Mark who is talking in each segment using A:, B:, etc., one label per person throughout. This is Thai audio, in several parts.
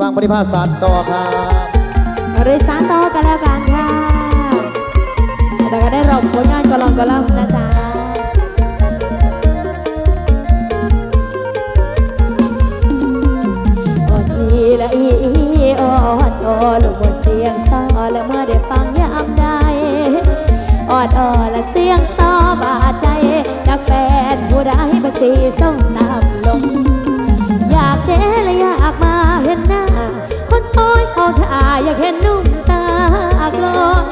A: ฟังปฏิภาสารต่อครับ
B: ริสานต่อกันแล้วกันค่ะแต่ก็ได้รบผลงานกลองกลำนะจ๊ะอ่อนอีละอีอ่อนอ่อนลูกบนเสียงซอและเมื่อได้ฟังยามใดอ่อนอ่อนละเสียงซอบาดใจจากแฟนผู้ใดประสีส่งตามลมอยาก เดและอยากมาเห็นหน้า คนคอยเขาท่าอยากเห็นนุ่มตากลม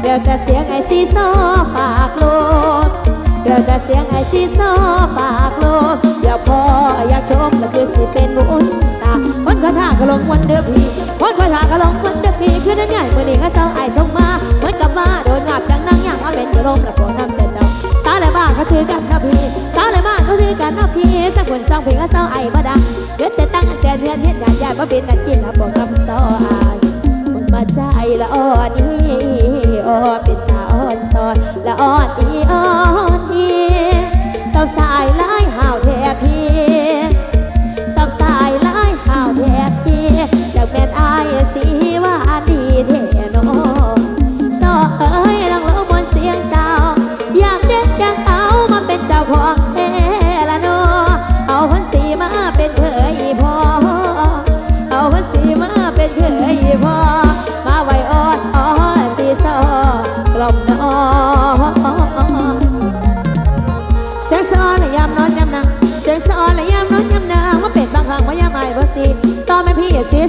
B: เดี๋ยวแต่เสียงไอซีซอปากโลดเดี๋ยวแต่เสียงไอซีซอปากโลดอยากพออยากชมและคือสิเป็นบุญตาคนก็ท่าก็ลงวันเดือพีคนก็ท่าก็ลงวันเดือพีคือนั้นใหญ่เมื่อนี้ก็เศร้าไอชมมาเหมือนกับมาโดนงับจังนั่งอย่างมาเป็นกระลมและพวกน้ำแต่เจ้าสาวและบ้าก็ถือกันนะพี่สาวและบ้าก็ถือกันนะพี่สักคนสองเพลงก็เศร้าไอ้บ่ดังเกิดแต่ตั้งแจน เทือนเฮ็ดงานยากมาเป็นนักกินนะบอกคำสอายคนมาใจละอ่อนนี่อ่อนเป็นตาอ่อนสอนละอ่อนนี่อ่อนนี่สาวสายหลายห่าวแท้พี่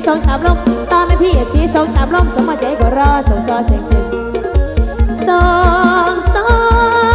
B: สองตามลมตอนแม่พี่สีสองตามลมสมาใจก็รอสองซอเสียงเสียงสองซอ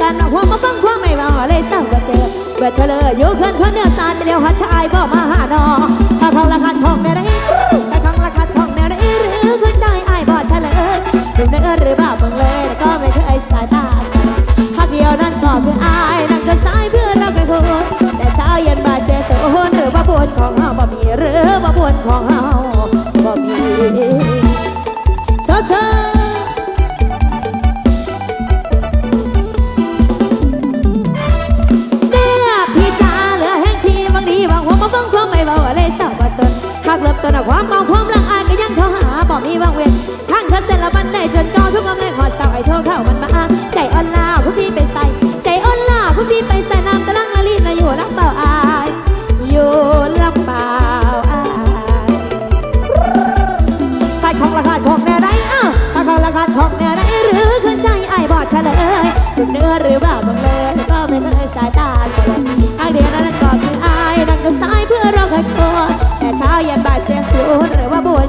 B: กันเอาหัวมาฟังความไม่ว่าเลยเศร้าก็เจอเบื่อเธอเลยอยู่เคินคนเนื้อสารเดียวหาชายบอกมาหานอถ้าของราคาทองแนวไหนถ้าของราคาทองแนวไหนหรือคนใจอายบอกเฉลยถึงเนื้อหรือบ้าเบิ่งเลยแต่ก็ไม่เคยสายตาใส่พักเดียวนั้นก็คืออายนั่นก็สายเพื่อเราเป็นคนแต่เช้าเย็นบ่ายเสียสูนหรือว่าบุญของเฮาบ่มีหรือว่าบุญของเฮา ตอนจากความเมาความรักอายก็ยังโทรหาบอกมีบางเวรทางเธอเสร็จแล้วมันได้จนกองทุกกำลังหอดเศร้าไอ้โทรเข้ามันมาใจอ่อนลาผู้พี่เป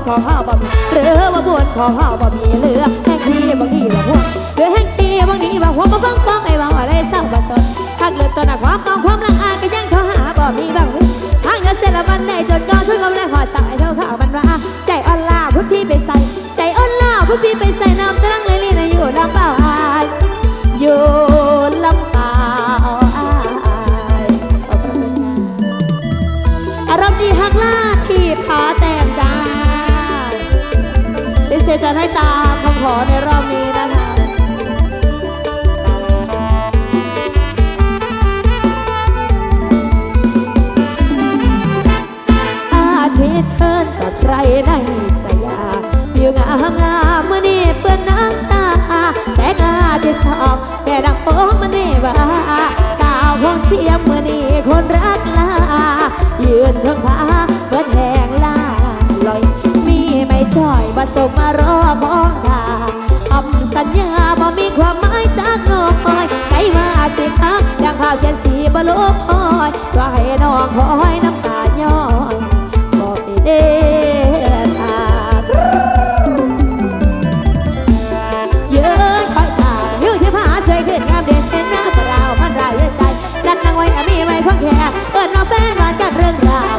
B: ขอข้าบุญของเฮาบ่มีหรือว่าบวนของเฮาบ่มีเหลือแห้งทีบางทีบางหัวเหลือแห้งทีบางทีบางหัวมาฟังความไม่ว่าอะไรเศร้าบ่สนหากเลือดตอนหนักความต้องความลังอายก็ยังขอหาบ่มีบางเว้นทางเดินเสร็จแล้วมันได้จนก่อนช่วยกำลังหอดสายเท่าข้าวมันว่าใจอ่อนล้าพุทพี่ไปใส่ ชียมเมื่อนี้คนรักลา ยืนเทิงผาเบิดแหงลาลอย มีไม่ช่อยผสมมารอของทาคำสัญญาบ่มีความหมายจากน้อยใส่ว่าสิพักดังภาพเขียนสีบลบคอยก็ให้น้องคอยน้ำตาย้อยบอกไปเด้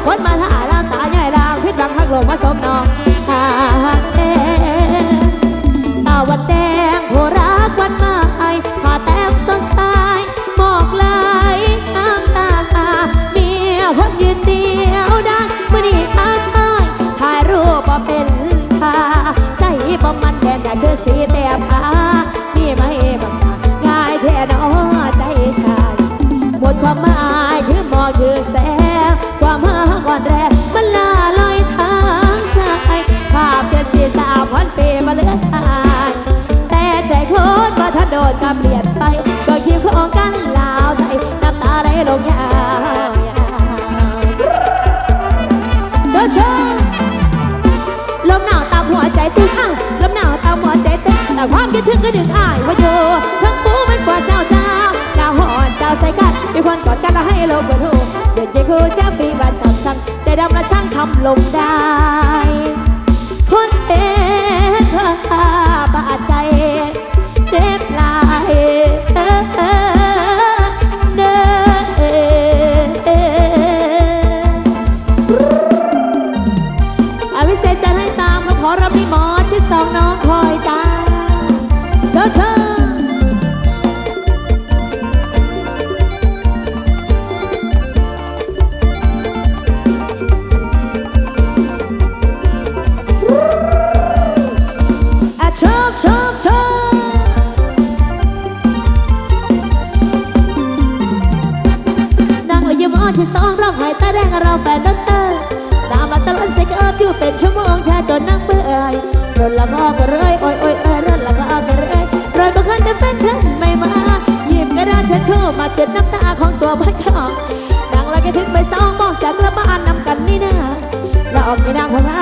B: คนมาท่าลามตาใหญ่ลางพิษบังหักลงผสมน้องหากแดงตาวันแดงโหรักวันใหม่ผ่าแต้มสดใสหมอกไหลน้ำตาเมียคนยืนเดียวได้เมื่อนี้อ้ายถ่ายรูปบ่เป็นท่าใจบ่มันแดนแต่คือสีแต่ผานี่ไม่บังง่ายแท้นอใจชายหมดความหมายคือหมอกคือแส อนแรกมันลาลอยทางชายภาพเพียสีสาวพันปีมาเลือนทายแต่ใจโคนว่าถ้าโดนกับเปลี่ยนไปก็คิวของกันลาวไทยน้ำตาไหลลงยาวเชิญเชิญลมหนาวตามหัวใจตึงอะลมหนาวตามหัวใจตึงแต่ความคิดถึงก็ดึงอ้ายว่า ดำและช่างทำลงได้ ของตัวพัดคองนั่งแล้วก็ถึงไปสองมองจากกระบานนำกันนี่นาหลอกไปนางของอา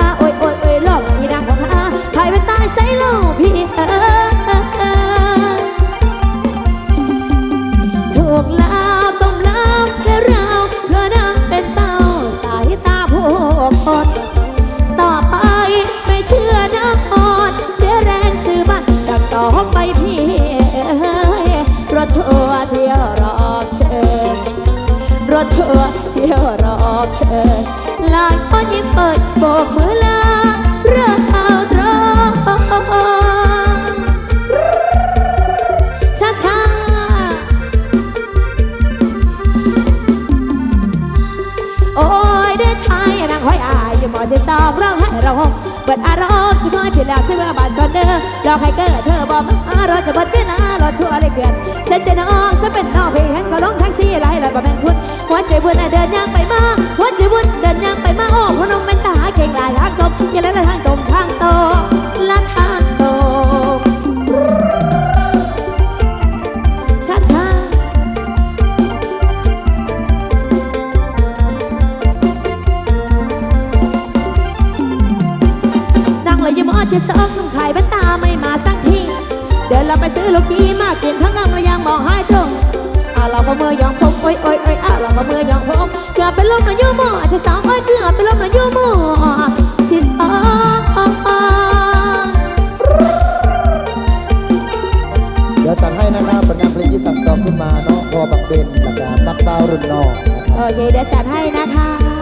B: อายอยู่หมอที่สองร้องให้เราหงเปิดอารมณ์สิน้อยผิดแล้วสิเมื่อบานก่อนเด้อรอให้เกิดเธอบอกมารอจะบดเวลารอทั่วเลยเกินฉันจะน้องฉันเป็นน้องเพียงเห็นเขาลงแท็กซี่ไหลไหลบ่แม่นคุณหัวใจบุญน่ะเดินย่างไปมาหัวใจบุญเดินย่างไปมาโอ้พนมเป็นตาเก่งหลายทางตบอย่าเลยละทางตมทางโตละทาง เลยยิ้มอ่อนเจ็ดสองนุ่งขายแว่นตาไม่มาสักที เดินเราไปซื้อลูกดีมากินทั้งนั่งระยังมองให้ตรงอาเราประมือยองพงโอ้ยโอ้ยโอ้ยอาเราประมือยองพงเกือบเป็นลมระยุ่หมอเจ็ดสองโอ้ยเกือบเป็นลมระยุ่หมอชิดอ่อ
A: เดี๋ยวจัดให้นะครับผลงานเพลงที่สั่งจองขึ้นมาเนาะพอบักเป็นแล้วก็บักเบารุ่นน้องนะครับ
B: โอเคเดี๋ยวจัดให้นะคะ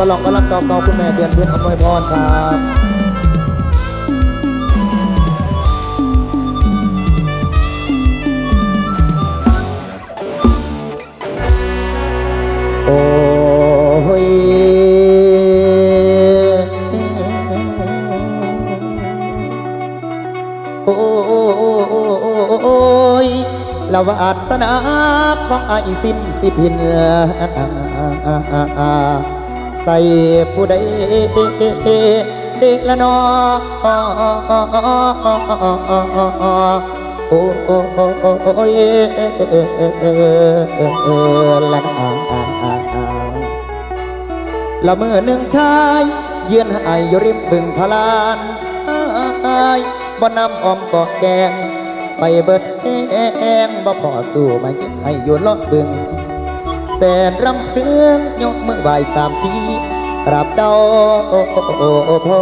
A: ก่อนลองก็รักเก่าๆคุณแม่เดือนเดือนอำนวยพรครับโอ้ยยละวาสนาของไอายสิ้นสิพิน ใส่ผู้ใดเด็กละนอโอ้โอ้โอ้โอ้โอ้ยละนาละเมื่อหนึ่งชายเยือนหายอยู่ริมบึงพลานชายบ่นำออมกอแกงไปเบิดแห้งบ่พอสู้มายึดให้อยู่ลาะบึง แสนรำเพื่องยกมือไหวสามทีกราบเจ้าพ่อ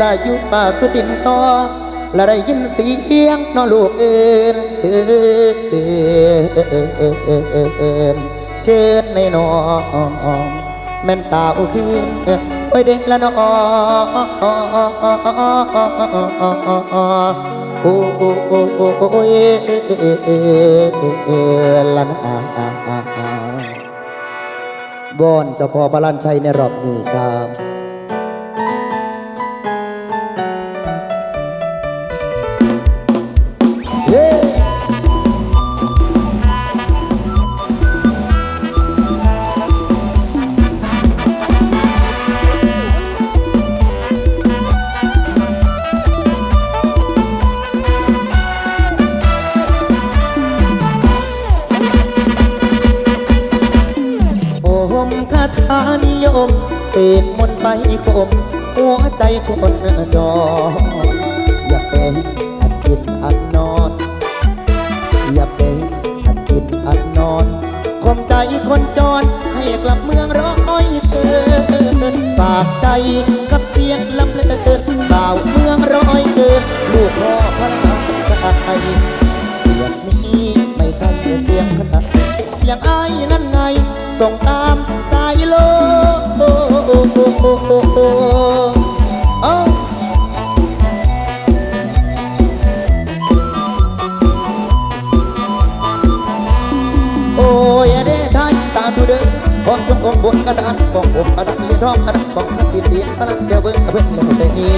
A: ลาอยู่ป่าสุดินตอและได้ยินเสียงนอลูกเอินเอินเอินเอินเอินเชิญในน้องแม่นตาอุคืนโอ้ยเด็กละน้อง โอ้โอ้โอ้โอ้โอ้ยละนาบอนเจ้าพ่อพระลันชัยในรอบนี้ครับ เสียงนี้ไม่ใช่เสียงใครเสียงไอ้ายนั่นไง ส่งตามสายโลเอ้าโอ้ยเด้ชายสาธุเด้อของจงองบนกระดานกองอกกระดานลิ้นทองกระดานกองกันดินดินพลังเจ้าเบิ้งกระเบิ้งลงเตนี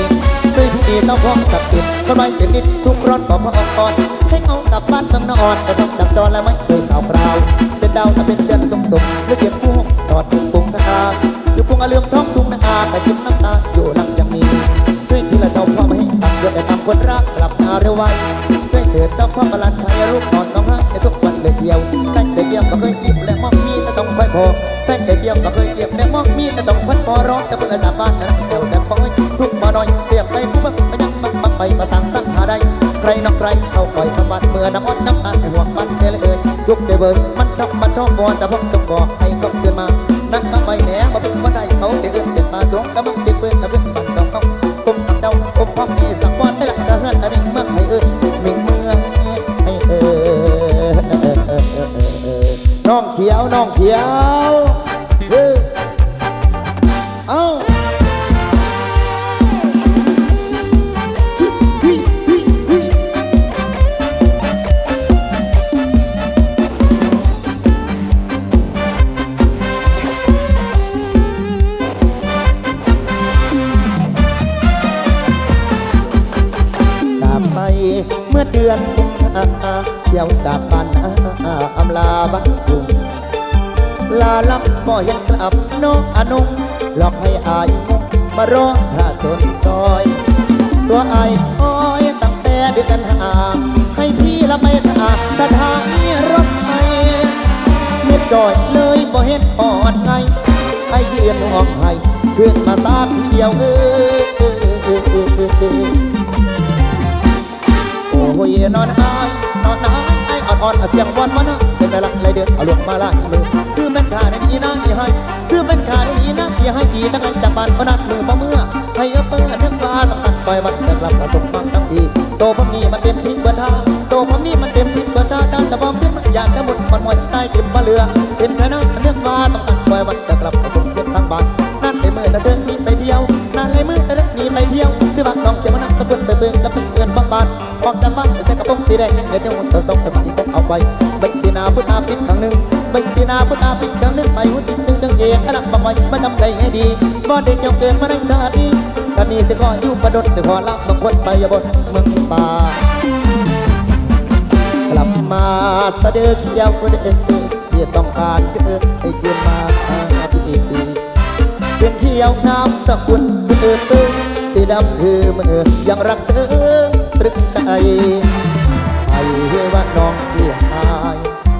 A: ช่วยที่เจ้าพ่อศักดิ์สิทธิ์ก็ไม่เป็นนิดทุกร้อนขอพระอ่อนให้เอากลับบ้านเมืองนอนแต่ต้องจับจรและไม่เคยข่าวคราวเป็นดาวแต่เป็นเดือนสมสมเมื่อเกียรผู้ตอดตุงปุงตาอยู่ปุงอาเลื่อมท้องทุ่งนาอาแต่จิ้มน้ำตาอยู่หลังยังมีช่วยที่ละเจ้าพ่อไม่ให้สั่งเยอะแต่ตามคนรักกลับมาเร็วไวช่วยเถิดเจ้าพ่อประหลัดชัยลูกนอนน้องห้าในทุกวันเลยเที่ยวใช่เดียมก็เคยอิ่มและมองมีแต่ต้องไปพอใช่เดียมก็เคยเก็บและมองมีแต่ต้องพันพอร้องแต่คนละจาบ้านนะ รนอกใครเข้าไปทำบัดเมื่อน้ำอ้อนน้ำอันให้ห่วงปันเสียเลยยุกเตเบิร์มันชอบมันชอบวอนแต่พ่อต้องบอกให้ก็เกินมา นักมาไปแหนมาเป็นคนใดเขาเสียเงินเด็ดมาทวงกำลังเด็กเบิ้ลและเพื่อนฝันเขาเขากุมกับเจ้ากุมความมีสังวรให้หลักกระเฮือนแต่มิงเมืองให้เอ้ยมิงเมืองให้เอ้ยน้องเขียวน้องเขียว ยนอนนอนอยไอ้อ่อนอ่อนเสียงวอนวอนนะเป็นเวลาเลยเดือนเอาลวงมาละมือคือแม่นขาในนี้นะมีให้คือแม่นขาในนี้นะมีให้ดีตั้งแต่จากบ้านพนัดมือมาเมื่อให้เอเปิดนึกว่าต้องสั่นปล่อยมันแต่กลับมาสมบังทั้งทีโตผมนี่มันเต็มที่เบิดท่าโตผมนี่มันเต็มที่เบิดท่าตั้งแต่บอกขึ้นมันอยากจะหมุนมันหมดใต้ติ่มมาเรือเป็นแค่นั้นนึกว่าต้องสั่นปล่อยมันแต่กลับมาสม สงสีแดงเงินเดี๋ยวหุ่นสดสดไปฝากอีเซ็ตเอาไปใบสีนาพุทธาปิดครั้งหนึ่งใบสีนาพุทธาปิดครั้งหนึ่งไปหุ่นติดตึงตึงเอกกระลังบังไว้มาจำได้ให้ดีบ่เด็กยังเกิดมาในชาตินี้กันนี้สิขออยู่ประดดสิขอลับบางคนไปยบดเมืองป่ากลับมาสะเดือเขียวเด้อที่ต้องการเจอให้คืนมาพี่เป็นเขียวน้ำสกุลเออเออสีดำคือมือยังรักเสือตรึกใจ ว่าน้องที่อาย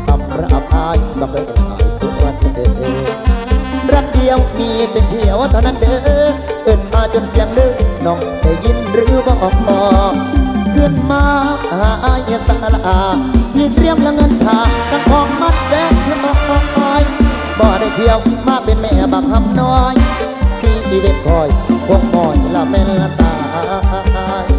A: สำหรับอายก็เคยอายทุกวันเด้อรักเดียวมีเป็นเขียวเท่านั้นเด้อเอิ้นมาจนเสียงลึกน้องได้ยินหรือบอกบอกขึ้นมาหาอายสาลาพี่เตรียมและเงินทาทั้งของมัดแดงเพื่อน้อยบ่ได้เที่ยวมาเป็นแม่บักหำน้อยชีวิตคอยพวกมอยละแม่นละตาย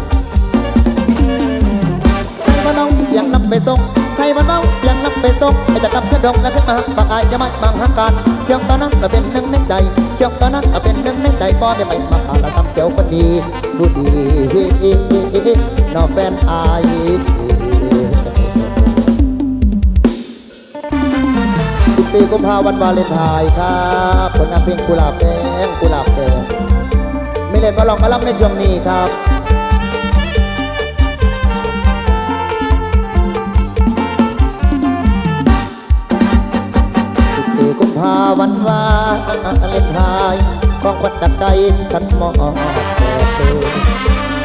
A: ว่าน้องเสียงนำไปส่งใช่ว่าน้องเสียงนำไปส่งไอ้จะกลับขึ้นดงและขึ้นมาบางอายจะไม่บางหักกันเที่ยวตอนนั้นเราเป็นหนึ่งในใจเที่ยวตอนนั้นเราเป็นหนึ่งในใจบ่ได้ไปมาผ่านละซ้ำเที่ยวคนดีผู้ดีน้องแฟนอายสิบสี่กุมภาพันธ์วาเลนไทน์ครับผลงานเพลงกุหลาบแดงกุหลาบแดงไม่เลยก็ลองมารับในช่วงนี้ครับ สี่กุมภาวันวาเลนไทน์ของขวัญจากใจฉันมองแต่เธอ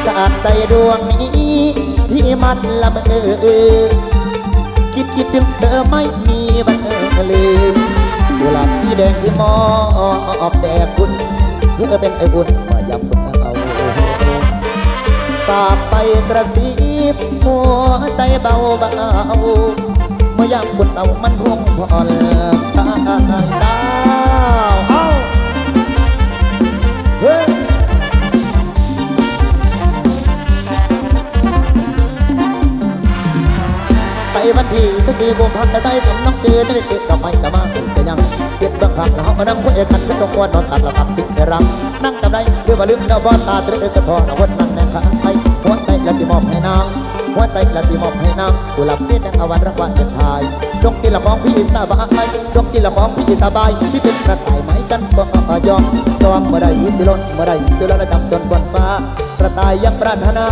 A: จากใจดวงนี้ที่มันละเมอคิดคิดถึงเธอไม่มีวันลืมกุหลาบสีแดงที่มอบแด่คุณเพื่อเป็นไออุ่นมายำคุณเอาฝากไปกระซิบหัวใจเบาเบา เมื่อยามบนเสามันคงพอลตายเจ้าเอาเฮ้ยใส่วันที่สักทีกุมพันธ์ใจสมน้องเจจะได้เก็บดอกไม้ละมาเป็นเสียยังเก็บบางครั้งแล้วเขาก็นำคุยกันเป็นตรงควันอนตัดละพับติดรังนั่งจำได้เพื่อว่าลืมแล้วบอสตาตรึกกันพอละวันนั้นแม่ข้าไปหัวใจและที่มอบให้นาง หัวใจละที่มอบให้นางกุหลาบสีแดงอวันรางวัลเดินทายดวงจิตละของพี่สบายดวงจิตละของพี่สบายพี่เป็นกระต่ายไหมจันก็ยอมซ้อมเมื่อใดสิล้นเมื่อใดสิล้นและจำจนบนฟ้ากระต่ายยังปรารถนา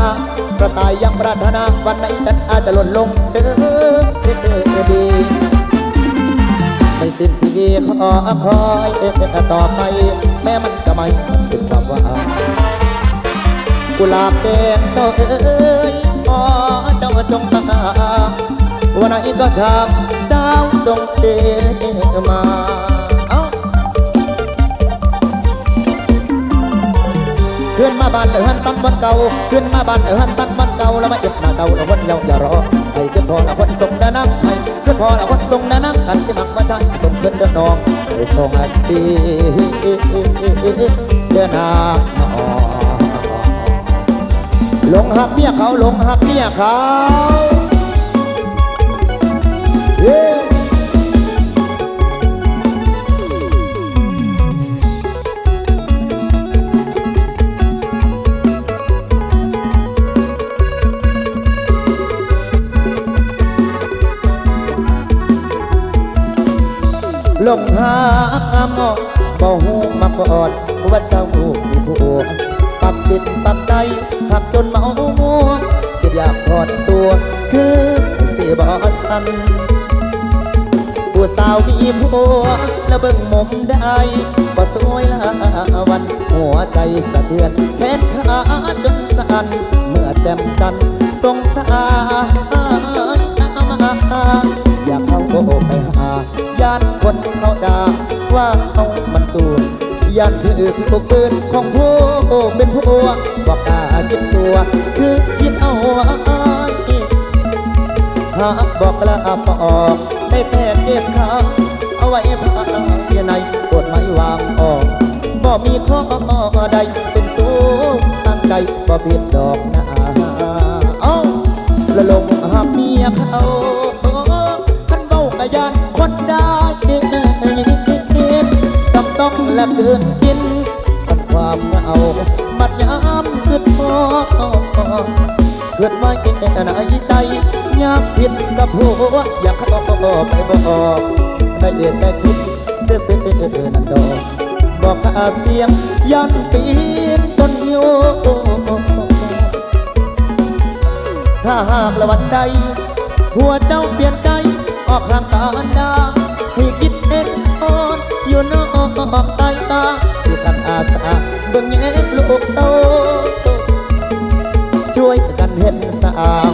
A: กระต่ายยังปรารถนาวันไหนจันอาจจะหล่นลงเออเออเออดีไม่สิ้นชีวิตขอคอยเออต่อไปแม้มันจะไม่สิ้นความหว่ากุหลาบแดงเจ้าเอ๋ย เจ้าจงตาวันไหนก็ช่างเจ้าจงเดินมาเอ้าขึ้นมาบ้านเออหันซ้ำวันเก่าขึ้นมาบ้านเออหันซ้ำวันเก่าแล้วมาเก็บมาเก่าแล้ววันเยาอย่ารอให้ขึ้นพอละคนส่งดานังให้ขึ้นพอละคนส่งดานังกันสิมักมาใจส่งขึ้นเดินนองไปส่งอันดีเดินนางนอง หลงหักเมียเขาหลงหักเมียเขาเย้หลงหักมอบ่หูมาก่อนว่าเจ้ามีผัวปรับ จิตปรับใจหักจนเมามัวคิดอยากถอดตัว คือสิบอทันผู้สาวมีผัวแล้วเบิ่งมุมได้บ่สวยละวัน หัวใจสะเทือนแขนขาจนสั่นเมื่อแจ่มจันทร์สงสารอยากเข้าโไปหาย่านคนเขาด่าว่าเขามันสูง ยันถือพวกปืนของผู้เป็นผู้บอกตาคิดสัวคือคิดเอาไว้หาบอกละปอกได้แต่เก็บข้าเอาไว้พาเพียในปวดไม่วางออกบ่มีข้อใดเป็นสู้ตั้งใจบ่เพียดอกหนาเอาละลงหาเมียเขา ต้องและเกินกินกับความเหงาบัดยามขึ้นพอเกิดไว้ในใจยามผิดกับหัวอยากเข้าไปบอกได้เด็ดได้คิดเสียเสียนันดอกบอกข้าเสียงยันปีนต้นหิวถ้าหากละวันใดผัวเจ้าเปลี่ยนใจออกห่างกันดาให้ สิกันอาสาเบิ่งแย่ลูกโต ช่วยกันเห็นสาว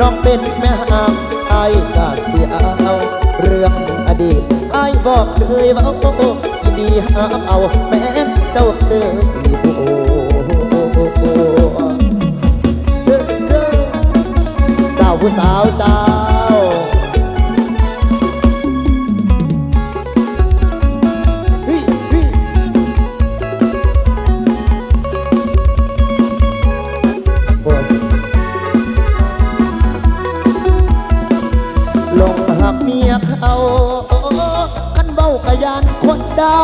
A: น้องเป็นแม่หางไอ้ายก็เสียเอาเรื่องอดีตไอ้บอกเคยว่าโอ้ยินดีห้ามเอาแม้เจ้าเคยมีผู้เจ้าผู้สาวจ้า ได้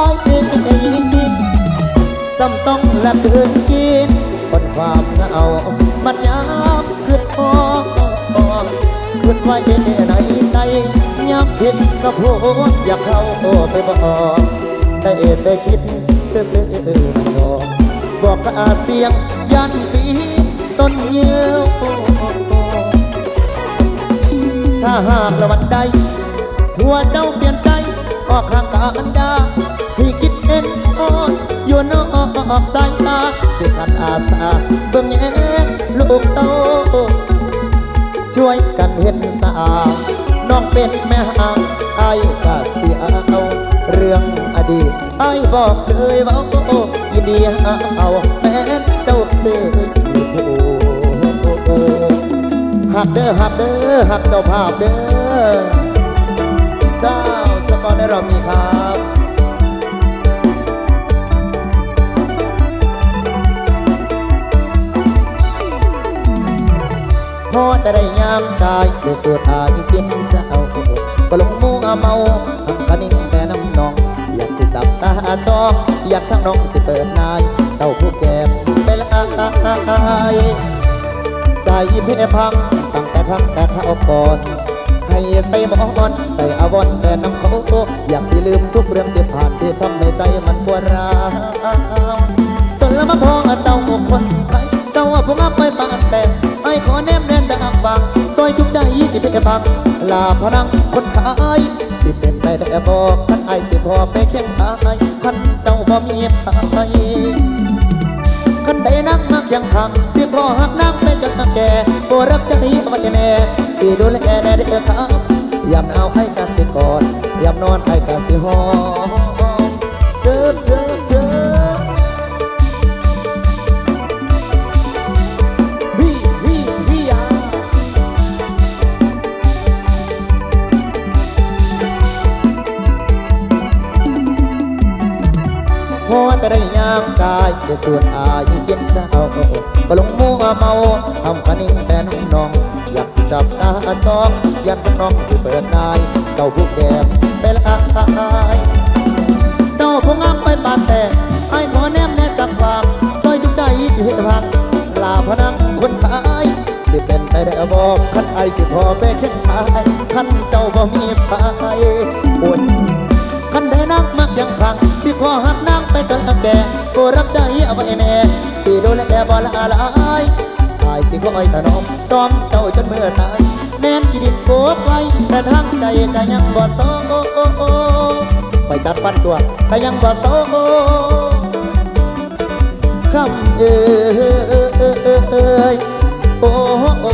A: จำต้องและเกินกินคนความเหงามันยามขึ้นพอขึ้นไว้ในใจยามเห็นกระโพดอยากเข้าไปบอกได้แต่คิดเสื่อเสื่อมันอมบอกกระเสียงยันปีต้นเยี่ยวถ้าหากละวันใด ทั่วเจ้าเปลี่ยนใจออกข้าง กันดาให้คิดเอ็นอ่อนอยู่นอกสายตาสิกันอาสาเบิ่งแยงลูกโต ช่วยกันเห็นสาน้องเป็นแม่หางไอ้ก็เสียเอาเรื่องอดีตไอ้บอกเคยเว่ายินดีเอาแม้เจ้าเคยหักเด้อหักเด้อหักเจ้าภาพเด้อเจ้าสกอร์ในรอบนี้ครั ได้ยามกายเดือดสุดอายกินเจ้าก็ลงมัวเมาทำกันนิ่งแต่น้ำนอง อยากจะจับตาจองอยากทั้งน้องสิเปิดนายเจ้าผู้แก้มไปละอายใจเพพังตั้งแต่ทั้งแต่ข้าวก่อนให้ใส่หมอนใจอาวรณ์แต่น้ำเขาอยากสิลืมทุกเรื่องที่ผ่านที่ทำให้ใจมันปวดร้าวจนละมาพอเจ้าคนไทย เจ้าผู้งามไม่ปานแต่ไอ้ขอแนมแน่นจากฟังซอยทุกใจที่สิบเพพังลาพนังคนขายสิเป็นไปได้บอกท่านไอ้สิพอไปเคียงกายท่านเจ้าบ่มีตายคันใดนั่งมาเคียงข้างสิพอหักนั่งไปจนแก่บ่รับจะหนีมาแน่สิดูแลแน่เด้อครับยามหนาวให้กะสิกอดยามนอนให้กะสิหอ ส่วนอายเย็นเจ้าก็ลงมัวเมาทำกันนิ่งแต่น้องน้อง อยากสิจับตาจองยันน้องสิเปิดนายเจ้าผู้แก้มเป็นอายเจ้าผู้งามไปปาแต่ไอ้ขอแนมแน่จักวางซอยทุกใจที่เหตุพังลาพนังคนขายสิเป็นไปได้บอกขันไอสิพอไปเข็นตายขันเจ้าบ่มีไฟโอนขันได้ นักมักยังพังสิขอหักนักไปตลอดแดกูรับใจเอาไว้แน่สิโดนแล้วบ่ละไรยตายสิขออ้อยถนอมซ้อมเจ้าจนเมื่อตายแน่นกิดนโกกไปแต่ทางใจก็ยังบ่โซไปจัดฟันตัวก็ยังบ่โซคำเอ้ยโอ้โอ้